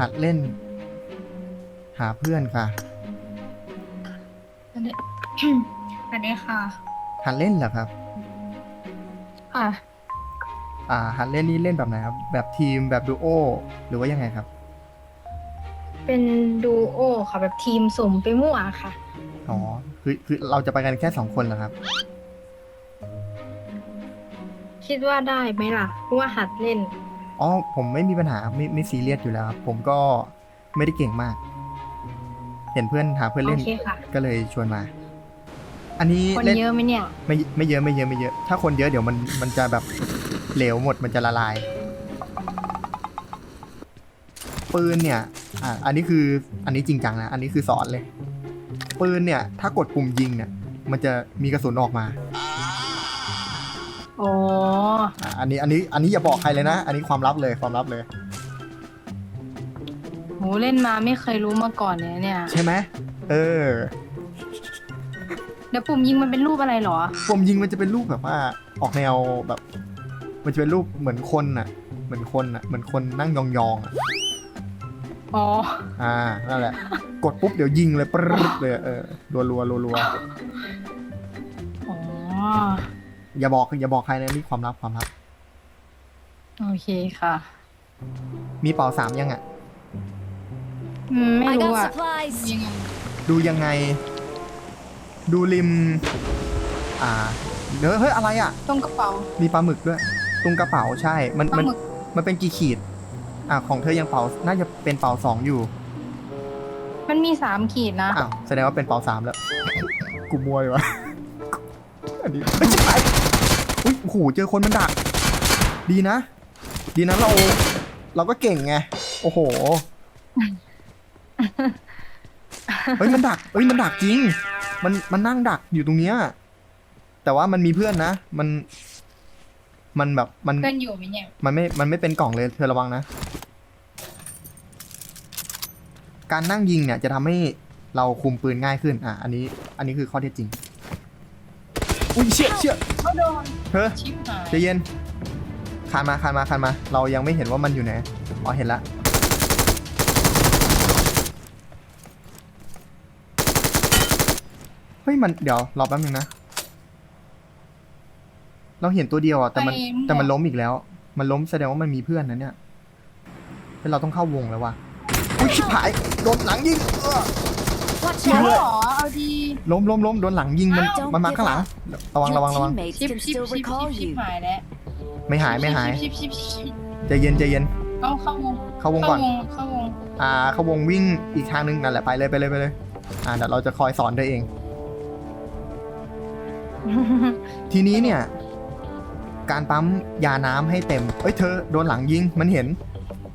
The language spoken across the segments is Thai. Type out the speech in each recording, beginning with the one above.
หัดเล่น หาเพื่อนค่ะอันนี้อันนี้ค่ะหัดเล่นเหรอครับ ค่ะอ่า หัดเล่นนี่เล่นแบบไหนครับ แบบทีมแบบดูโอหรือว่ายังไงครับ เป็นดูโอค่ะแบบทีมสุ่มไปมั่วค่ะ อ๋อ คือคือเราจะไปกันแค่สองคนเหรอครับ คิดว่าได้ไหมล่ะเพราะว่าหัดเล่น อ๋อผมไม่มีปัญหาไม่ไม่ซีเรียสอยู่แล้วครับผมก็ไม่ได้เก่งมาก เห็นเพื่อนหาเพื่อนโอเล่นเคค่ะ ก็เลยชวนมา อันนี้คนเล่นเยอะไหมเนี่ย ไม่ไม่เยอะไม่เยอะไม่เยอะ ถ้าคนเยอะเดี๋ยวมันมันจะแบบเหลวหมดมันจะละลาย ปืนเนี่ยอ่าอันนี้คืออันนี้จริงจังนะ อันนี้คือสอนเลย ปืนเนี่ย ถ้ากดปุ่มยิงเนี่ย มันจะมีกระสุนออกมา อ๋อ อ่าอันนี้อันนี้อันนี้อย่าบอกใครเลยนะ อันนี้ความลับเลยความลับเลย โหเล่นมาไม่เคยรู้มาก่อนเลยเนี่ย ใช่ไหมเออเดี๋ยวปุ่มยิงมันเป็นรูปอะไรเหรอปุ่มยิงมันจะเป็นรูปแบบว่าออกแนวแบบ มันจะเป็นรูปเหมือนคนน่ะ เหมือนคนน่ะเหมือนคนนั่งยองๆอะอ๋อ อ่านั่นแหละ กดปุ๊บเดี๋ยวยิงเลยปรึ๊ดเลยเออรัวรัวรัวรัวอ๋อ อย่าบอกอย่าบอกใครนะนี่ความลับความลับ โอเคค่ะ มีเป่าสามยังอะ อืม ไม่ I รู้ got อะ supplies. ยังไงดูยังไง ดูริม อ่าเดี๋ยวเฮ้ยอะไรอะตรงกระเป๋า มีปลาหมึกด้วย ตรงกระเป๋าใช่ มันปลามันหมึก มันเป็นกี่ขีด อ่าของเธอยังเป่าน่าจะเป็นเป่าสองอยู่มันมีสามขีดนะ อ้าวแสดงว่าเป็นเป่าสามแล้ว กูมวยวะอันนี้ไม่ใช่อุ้ยโอ้โหเจอคนมันดัก ดีนะ ดีนะเราเราก็เก่งไง โอ้โห เฮ้ยมันดักเฮ้ยมันดักจริง มันมันนั่งดักอยู่ตรงเนี้ย แต่ว่ามันมีเพื่อนนะ มัน มันแบบมัน เพื่อนอยู่ไหมเนี่ย มันไม่ มันไม่เป็นกล่องเลยเธอระวังนะ การนั่งยิงเนี่ยจะทำให้เราคุมปืนง่ายขึ้น อะ อันนี้ อันนี้คือข้อเท็จจริง อุ้ยเชี่ยเชี่ยเขาโดนเธอชิปหายใจเย็น คานมาคานมาคานมา เรายังไม่เห็นว่ามันอยู่ไหน อ๋อเห็นละเฮ้ยมันเดี๋ยวรอแป๊บนึงนะ เราเห็นตัวเดียวอะแต่มันไปแต่มันล้มอีกแล้ว มันล้มแสดงว่ามันมีเพื่อนนะเนี่ยเฮ้ยเราต้องเข้าวงแล้วว่ะอุ้ยชิบหายโดนหลังยิงเออ Watch เหร out. อเอาดี ล้มล้มล้มโดนหลังยิงมันอ้าว มันมาข้างหลัง ระวัง Your ระวังระวัง teammates ชิป can ชิป still ชิป recall ชิป you. หายแล้ว ไม่หายไม่หายชิปชิปชิปชิปใจเย็นใจเย็นเอาเข้าวงเข้าวงก่อน เข้าวงอ่า เขาวงวิ่งอีกทางนึงนั่นแหละไปเลยไปเลยไปเลย อ่าเดี๋ยวเราจะคอยสอนเธอเอง ทีนี้เนี่ย การปั๊มยาน้ำให้เต็ม เอ้ยเธอโดนหลังยิงมันเห็น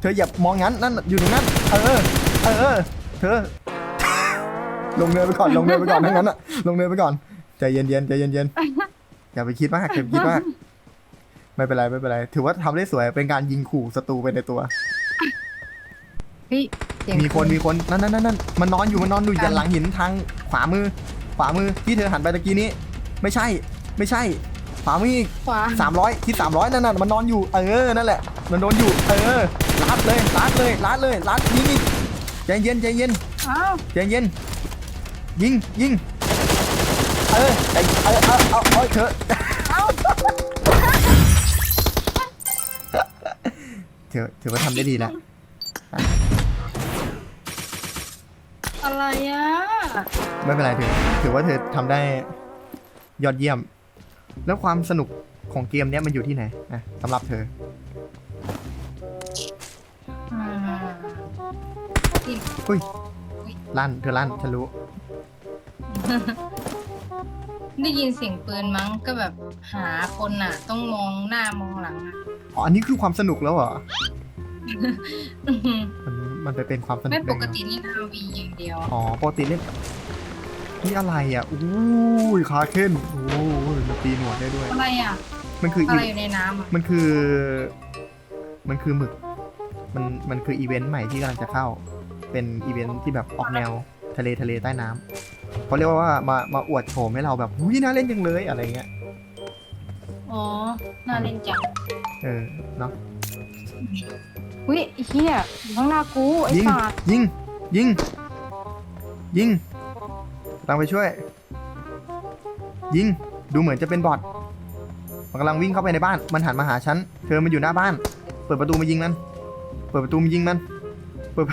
เธออย่ามองงั้นนั่นอยู่ตรงนั้น เออ เออ เธอ ลงเนินไปก่อนลงเนินไปก่อนทั้งนั้นอะลงเนินไปก่อนใจเย็นเย็นๆใจเย็นเย็นๆอย่าไปคิดมากอย่าไปคิดมาก ไม่เป็นไรไม่เป็นไร ถือว่าทำได้สวยเป็นการยิงขู่ศัตรูไปในตัว เฮ้ยเสียงมีคนมีคนนั่นนั่นนั่นนั่นมันนอนอยู่มันนอนอยู่กันยันหลังหินทางขวามือ ขวามือที่เธอหันไปตะกี้นี้ ไม่ใช่ ไม่ใช่ ขวามืออีก ขวาสามร้อยที่สามร้อยนั่นน่ะมันนอนอยู่เออนั่นแหละ มันโดนอยู่ เออลัดเลยลัดเลยลัดเลยลัดยิงอีกใจเย็นใจเย็นอ้าวใจเย็น ยิงยิงเออใจเออเอาเอาเอาเถอะ ถือถือว่าทำได้ดีแล้ว อะไรอะไม่เป็นไรถือถือว่าเธอทำได้ยอดเยี่ยม แล้วความสนุกของเกมเนี้ยมันอยู่ที่ไหนอะสำหรับเธออ่าที่อุ้ย ลั่น เธอลั่นฉันรู้ ได้ยินเสียงปืนมั้งก็แบบหาคนอะ ต้องมองหน้ามองหลังอะอ๋อ อันนี้คือความสนุกแล้วเหรออื้อหือ มันมันไปเป็นความสนุกไม่ได้ปไงกตินี่นาวีอย่างเดียว อ๋อปกติเล่นนี่อะไรอะอู้ยคาเคนโอ้ยมันตีหนวดได้ด้วย อะไรอะ มันคืออะอีไรอยู่ในน้ำอะมันคือ มันคือหมึก มันมันคืออีเวนต์ใหม่ที่กำลังจะเข้า เป็นอีเวนต์ที่แบบออกแนวทะเลทะเลใต้น้ำเขาเรียกว่ามามาอวดโฉมให้เราแบบอุ้ยน่าเล่นจังเลยอะไรเงี้ยอ๋อ น่าเล่นจัง เออ เนาะ อุ้ยไอ้เฮียอยู่ข้างหน้ากูไอ้ยิง สัตว์ยิง ยิง ยิงกำลังไปช่วย ยิง ดูเหมือนจะเป็นบอทมันกำลังวิ่งเข้าไปในบ้าน มันหันมาหาฉัน เธอมันอยู่หน้าบ้าน เปิดประตูมายิงมัน เปิดประตูมายิงมัน เปิดไป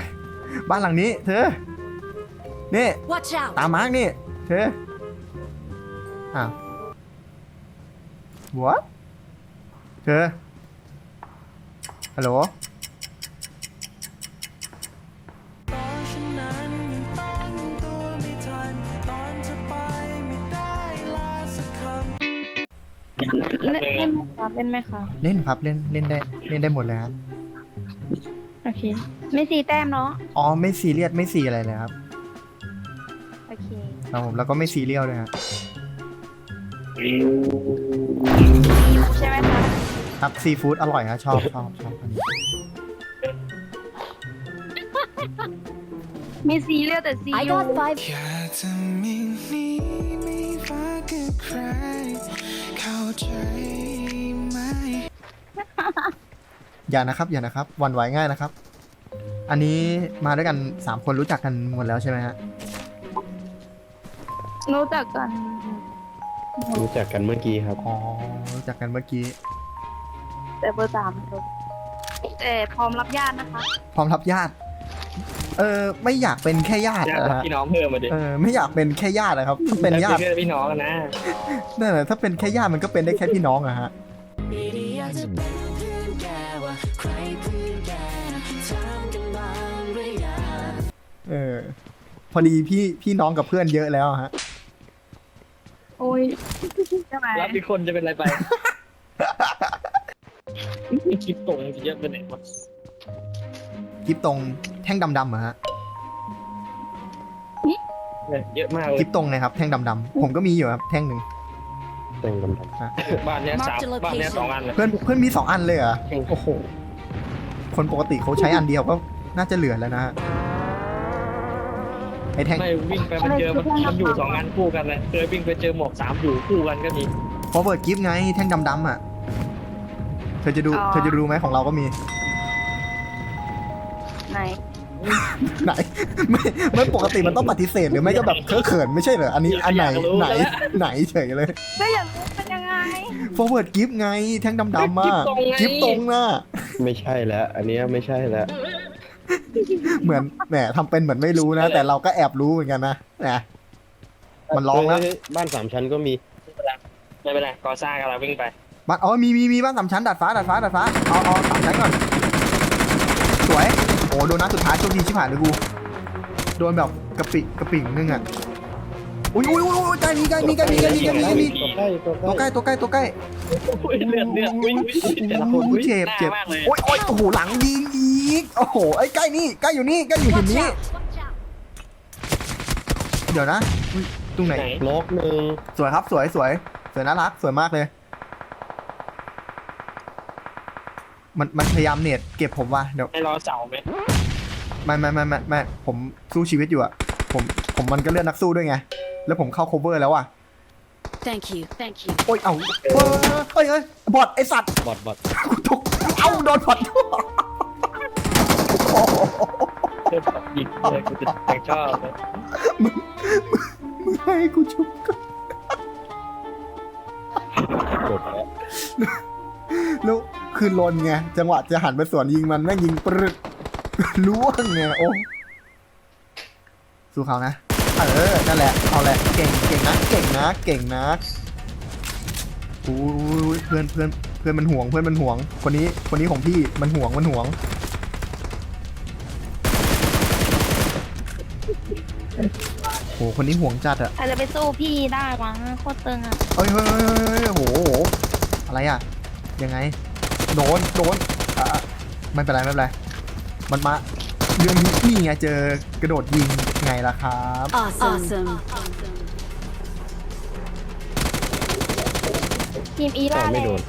บ้านหลังนี้ เธอ นี่ Watch out! ตามมาร์กนี่ เธอ อ้าว what เธอ ฮัลโหล เล่นเล่นไหมคะเล่นไหมคะเล่นครับเล่นเล่นได้เล่นได้หมดเลยครับโอเค ไม่สีแต้มเนาะอ๋อไม่ซีเรียสไม่ซีอะไรเลยครับโอเคครับผมแล้วก็ไม่ซีเรียลด้วยครับใช่ไหมคะครับซีฟู้ดอร่อยครับชอบชอบชอบอันนี้ไม่สีเรียกแต่ซี I อยู่ got five. อยากจะมีนี้ไม่รักกับใครเข้าใจไหม อย่านะครับอย่านะครับหวันไหวง่ายนะครับ อันนี้มาด้วยกันสามคนรู้จักกันหมดแล้วใช่ไหมฮะรู้จักกัน รู้จักกันเมื่อกี้ครับ อ๋อรู้จักกันเมื่อกี้ แต่เบอร์สามไม่รู้แต่พร้อมรับญาตินะคะ พร้อมรับญาติ เออไม่อยากเป็นแค่ญาติญาตินะฮะพี่น้องเพิ่มมาดิเออไม่อยากเป็นแค่ญาตินะครับถ้าเป็นญาติเพื่อนพี่น้องกันนะนั่นแหละถ้าเป็นแค่ญาติมันก็เป็นได้แค่พี่น้องอะฮะ ไม่ได้อยากจะเป็นเพื่อนแกว่าใครเพื่อนแกถามกันบ้างหรือยังเออ พอดีพี่พี่น้องกับเพื่อนเยอะแล้วอะฮะ โอ้ยใช่ไหมรับอีกคนจะเป็นอะไรไปคลิปตรงจะเยอะไปไหนวะคลิปตรงแท่งดำๆอะฮะเนี่ยเยอะมากเลคลิยปตรงนะครับ แท่งดำๆผมก็มีอยู่ครับแท่งหนึ่งแต่งกำลังบ้านเนี้ยสาม Mark the location บ้านเนี้ยสองอันเลยเพื่อนเพื่อนมีสองอันเลยเหรอโอ้โหคนปกติเขาใช้อันเดียวก็น่าจะเหลือแล้วนะฮะไอ้แท่ง ไม่วิ่งไปมันเจอมันมันอยู่สองอันคู่กันเลยเคยวิ่งไปเจอหมวกสามอยู่คู่กันก็มีพอเปิดกิฟต์ไงแท่งดำๆอะ เธอจะดูเธอจะรู้ไหมของเราก็มี ไหน ไหน ไม่ไม่ปกติมันต้องปฏิเสธหรือไม่ก็แบบเคอะเขินไม่ใช่เหรออันนี้อันไหนไหนไหนเฉยเลยก็อยากรู้เป็นยังไง forward gift ไงแท่งดำๆอะกิฟต์ตรงน่ะไม่ใช่แล้ว อันเนี้ยไม่ใช่แล้ว เหมือนแหมทำเป็นเหมือนไม่รู้นะ แต่เราก็แอบรู้เหมือนกันนะนะมันร้องแล้วเฮ้ยบ้านสามชั้นก็มีไม่เป็นไรก่อสร้างกันเราวิ่งไปบ้านอ๋อมีมีมีบ้านสามชั้นดัดฟ้าดัดฟ้าดัดฟ้าเอาเอาสามชั้นก่อนสวย โอ้โดนนัดสุดท้ายโชคดีชิบหายเลยกูโดนแบบกระปิกระปิ่งนึงอะอุ้ยอุ้ยอุ้ยอุ้ยใกล้มีใกล้มีใกล้มีใกล้มีใกล้มีใกล้มีตัวใกล้ตัวตัวใกใกล้ล้ตัวใกล้ตัวใกล้อุ้ยเลือดเลือดวิ่งวิ่งแต่ละคนโอ้วิ่งเจ็บหน้าเจ็บมากเลยโอ้ยโอ้ยโอ้โหหลังยิงอีกโอ้โหไอ้ใกล้นี่ใกล้อยู่นี่ใกล้อยู่หิน Watch นี้ out! Watch out! เดี๋ยวนะอุ๊ยตรงไหนไหนล็อกหนึ่งสวยครับสวยสวยสวยน่ารักสวยมากเลยมันมันพยายามเน็ตเก็บผมว่ะเดี๋ยวให้รอเสาไหม ไม่ไม่ไม่ไม่ไม่ผมสู้ชีวิตอยู่อะผมผมมันก็เลือกนักสู้ด้วยไง แล้วผมเข้า cover แล้วอะ Thank you. Thank you. โอ้ยเอาเฮ้ยเฮ้ยเฮ้ยบอดไอสัตว์บอดบอดกูทุกเอ้าโดนบอดโอ้โหเลือดแบบยิงเลยกูจะแต่งชอบเลยมึงให้กูชุบก่อนจบแล้วแล้วคือลนไงจังหวะจะหันไปสวนยิงมันแม่งยิงปรึก ล่วงไงโอ้สู้เขานะ เออ นั่นแหละ เอาแหละ เก่ง เก่งนะ เก่งนะ เก่งนะอู้ยเพื่อนเพื่อนเพื่อนมันห่วง เพื่อนมันห่วง คนนี้ คนนี้ของพี่ มันห่วง มันห่วง โห คนนี้ห่วงจัดอะใครจะไปสู้พี่ได้วะโคตรตึงอะเฮ้ยเฮ้ยเฮ้ยเฮ้ยโหโหอะไรอะยังไง โดน โดนอะไม่เป็นไร ไม่เป็นไร มันมาเรื่องนี้นี่ไงเจอกระโดดยิงไงล่ะครับ Awesome. ทีมอีแต่ล่าไม่โดน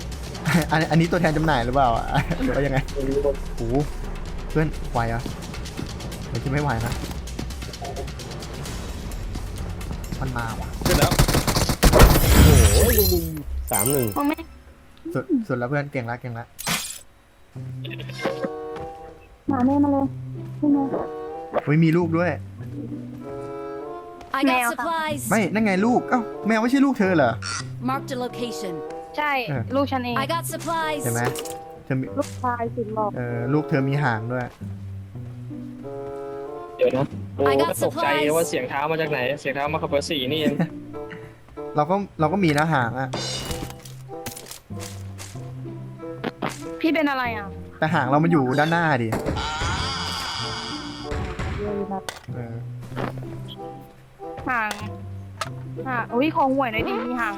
อันอันนี้ตัวแทนจำหน่ายหรือเปล่าอะหรือว่ายังไงโอ้โหเพื่อนไหวอะเดี๋ยวจะไม่ไหวนะมันมาว่ะขึ้นแล้วโอ้โหสามหนึ่งโอ้ไม่สุดสุดแล้วเพื่อนเก่งละเก่งละ มาแม่มาเลยขึ้นมาไม่มีลูกด้วย I Mèo got hả? supplies. ไม่นั่นไงลูกเอ้าแมวไม่ใช่ลูกเธอเหรอ Marked a location. ใช่ เออ ลูกฉันเอง I got supplies. เห็นไหมเธอมีลูกชายสุดหล่อเออลูกเธอมีหางด้วย เดี๋ยวนะโอ้ I got ก็ตกใจ supplies ว่าเสียงเท้ามาจากไหน เสียงเท้ามาขับเบอร์สี่นี่เองเราก็เราก็มีนะหางอะพี่เป็นอะไรอะ แต่หางเรามันอยู่ด้านหน้าดิเออห่างห่างอุ้ยของห่วยหน่อยดิมีห่าง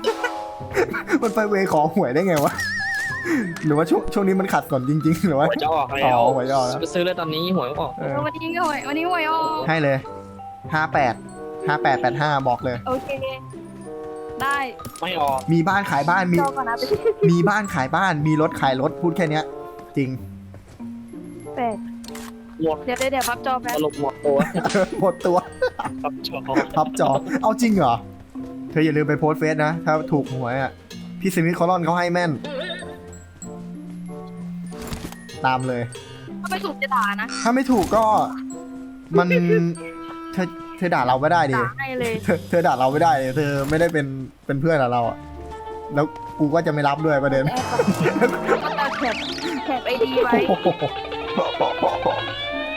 มันไปเวขอหวยได้ไงวะ หรือว่าช่วงช่วงนี้มันขัดสนจริง ๆ หรือว่า หัวจะออกแล้อ๋วอหัวจะออกแล้ว ไปซื้อเลยตอนนี้หัวออกเออ วันนี้ก็ห่วยวันนี้ห่วยออกให้เลยห้าแปดห้าแปดแปดห้าบอกเลย โอเค ได้ไม่ออกมีบ้านขายบ้านมีจอก่อนนะไป มีบ้านขายบ้านมีรถขายรถพูดแค่เนี้ย จริง แปดหมดเดี๋ยวเดี๋ยวเดี๋ยวพับจอแป๊บสรุปหมดตัวหมดตัวครับชอบพับจอ เอาจริงเหรอ เธออย่าลืมไปโพสต์เฟซนะ ถ้าถูกหวยอะ พี่สมิธคอลอนเขาให้แม่น ตามเลย ถ้าไม่ถูกจะด่านะถ้าไม่ถูกก็ มัน เธอเธอด่าเราไม่ได้ดิด่าให้เลยเธอเธอด่าเราไม่ได้ดิเธอไม่ได้เป็นเป็นเพื่อนกับเราอะแล้วกูก็จะไม่รับด้วยประเด็นก็จะแคปแคปไอดีไว้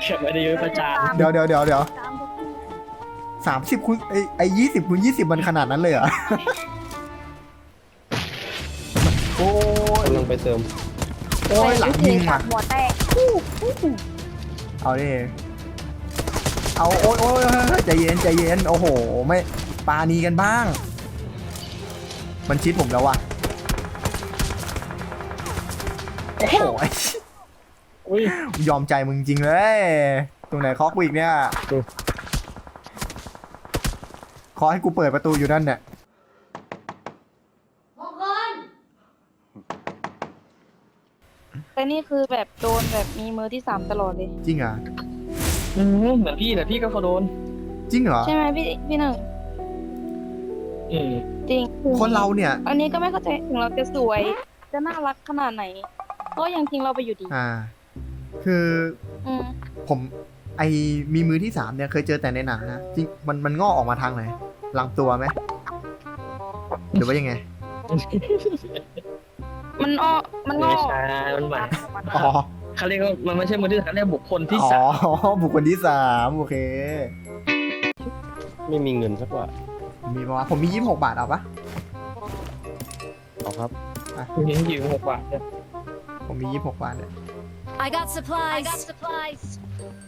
เขียนไว้ในประจานเดี๋ยวเดี๋ยวเดี๋ยวเดี๋ยวตามทุกที่สามสิบคูณไอไอยี่สิบคูณยี่สิบมันขนาดนั้นเลยเหรอ โอ้ยกำลังไปเติมโอ้ยหลังยิงว่ะ หัวแตกเอาดิ เอาโอ้ยโอ้ยเฮ้ยเฮ้ยใจเย็นใจเย็น โอ้โห ไม่ปานีกันบ้าง มันชิดผมแล้วว่ะ โอ้โหไอ้ อุ้ยยอมใจมึงจริงเลยตรงไหนเคาะกูอีกเนี่ยเคาะให้กูเปิดประตูอยู่นั่นเนี่ยแต่นี่คือแบบโดนแบบมีมือที่สามตลอดเลย จริงเหรอะอืมเหมือนพี่แต่พี่ก็พอโดน จริงเหรอใช่ไหมพี่พี่หนึ่งอืมจริงคนเราเนี่ย อันนี้ก็ไม่เข้าใจถึงเราจะสวย จะน่ารักขนาดไหน ก็ยังทิ้งเราไปอยู่ดี อ่า คืออืมผมไอมีมือที่สามเนี่ยเคยเจอแต่ในหนังนะจริงมันมันงอกออกมาทางไหนลำตัวไหมหรือว่ายังไง มันอ้อมันงไม่อกใช่มันหมายอ๋อ เขาเรียกว่ามันไม่ใช่มือที่สามเรียกบุคคลที่อ๋อสามบุคคลที่สามโอเค ไม่มีเงินสักบาทมีประมาณผมมียี่สิบหกบาทเอาปะเอาครับยืมยืมหกบาทเนี่ยผมมียี่สิบหกบาทเนี่ย I got supplies. I got supplies.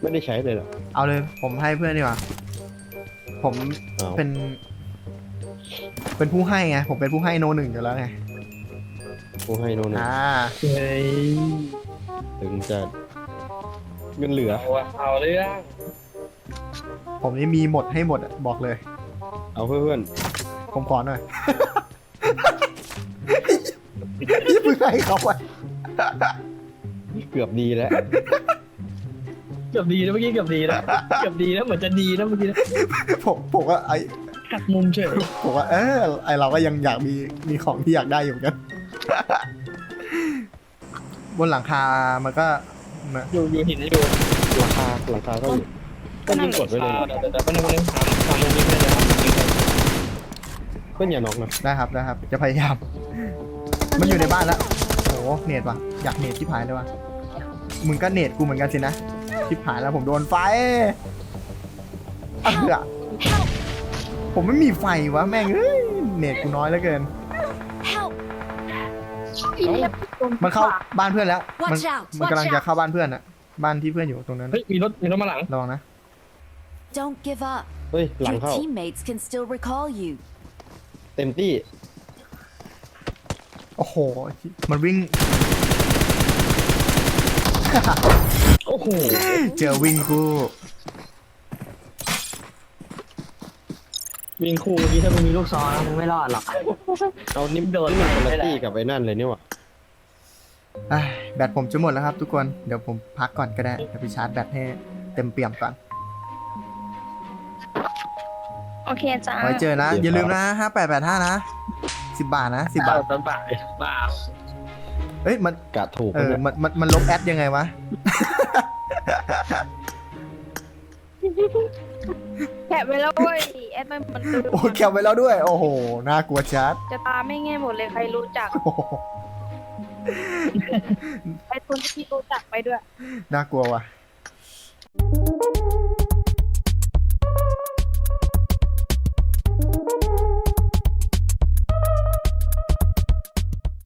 ไม่ได้ใช้เลยเหรอเอาเลยผมให้เพื่อนดีกว่า ผมเอาเป็น เป็นผู้ให้ไง ผมเป็นผู้ให้โนหนึ่งอยู่แล้วไง กูให้โน่นนอ่า เฮ้ยถึงจะเงินเหลือ เอาอะเอาเรื่องผมนี่มีหมดให้หมดอะบอกเลย เอาเพื่อนผมขอหน่อย ยี่เพิ่งให้เขาไปๆ เกือบดีแล้ว เกือบดีนะเมื่อกี้เกือบดีนะเกือบดีนะเหมือนจะดีนะเมื่อกี้นะผมผมว่าไอหักมุมเฉยผมว่าเออไอเราก็ยังอยากมีมีของที่อยากได้อยู่เหมือนกัน บนหลังคามันก็มาอยู่อยู่หินอยู่หลังคาหลังคาก็อยู่ก็ยิงกดไว้เลยเดี๋ยวเดี๋ยวเดี๋ยวแป๊บนึงแป๊บนึงถามถามมุมนี้ไม่ได้ครับเพื่อนอย่าน็อกนะได้ครับได้ครับ จะพยายาม มันอยู่ในบ้านแล้วโอ้โหเนตว่ะอยากเนตที่ผายเลยว่ะ มึงก็เนตกูเหมือนกันสินะทิพหายแล้วผมโดนไฟเออผมไม่มีไฟวะแม่งเอ้ยเนตกูน้อยเหลือเกิน Help. มันเข้าบ้านเพื่อนแล้ว มัน Watch out. มันกำลัง Watch จะ out. เข้าบ้านเพื่อนอะบ้านที่เพื่อนอยู่ตรงนั้น เฮ้ยมีรถมีรถมาหลังระวังนะ Don't give up. เฮ้ยหลัง Your เข้า teammates can still recall you. เต็มที่ โอ้โห มันวิ่ง โอ้โห เจอวิ่งกูวิ่งคู่เมื่อกี้ถ้ามึงมีลูกซองนะมึงไม่รอดหรอก เอานิ่มโดนนี่มันคนละไม่ได้ตี้กับไอ้นั่นเลยนี่หว่าเอ้ยแบตผมจะหมดแล้วครับทุกคน เดี๋ยวผมพักก่อนก็ได้ เดี๋ยวไปชาร์จแบตให้เต็มเปี่ยมก่อน โอเคจ้าไว้เจอนะ อย่าลืมนะห้าแปดแปดห้านะสิบบาทนะสิบบาท ต้นป่าบ้า เอ้ยมันกะถูกเออมันมันมันลบแอดยังไงวะ แคปไว้แล้วด้วยแอดมันมันโอ้แคปไว้แล้วด้วย โอ้โหน่ากลัวชัดจะตาไม่แง่หมดเลยใครรู้จักโอ้ไอ้คนที่รู้จักไปด้วยน่ากลัวว่ะ